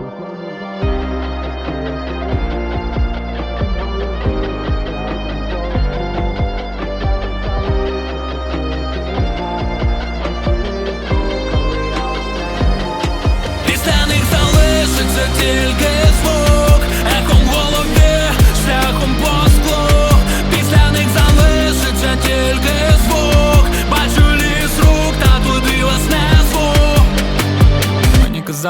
Música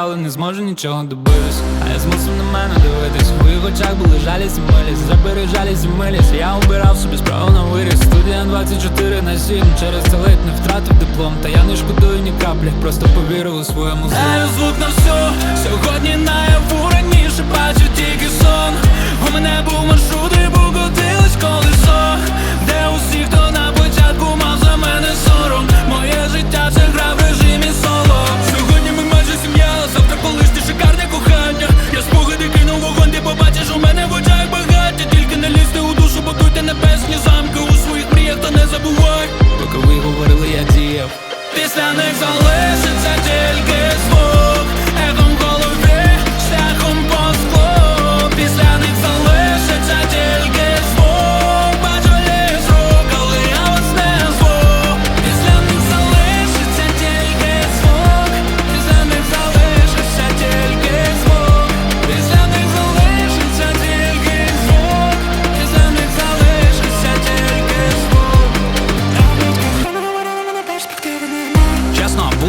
Казали, не зможу нічого добитись. А я змусив на мене дивитись. У їх очах були жалість і милість. Забери жалість і милість. Я обирав собі справу на виріс. Студія 24 на 7 Через це ледь не втратив диплом. Та я не шкодую ні краплі Просто повірив у свою музику Знаю звук на всю Сьогодні наяву раніше бачу тільки сон. У мене був маршрут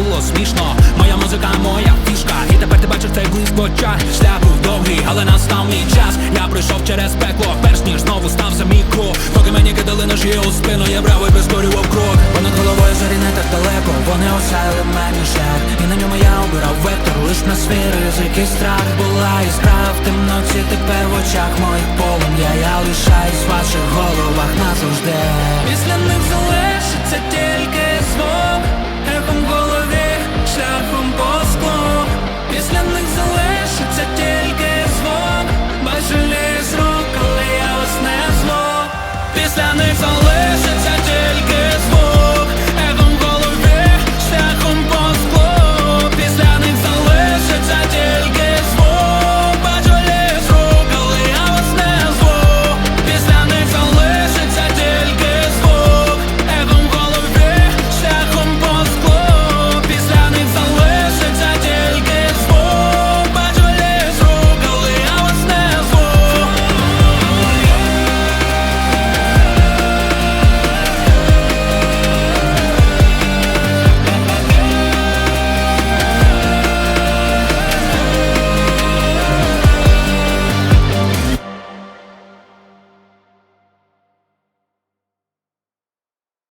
було смішно, моя музика, моя фішка. І тепер ти бачиш цей блиск в очах. Шлях був довгий, але настав мій час. Я пройшов через пекло, перш ніж знову стався мій крок. Поки мені кидали ножі у спину, я брав і прискорював крок. Понад головою зорі не так далеко, вони осяяли мені шлях. І на ньому я обирав вектор, лиш на свій ризик і страх Була іскра в темноті, тепер в очах моїх полум'я. Я лишаюсь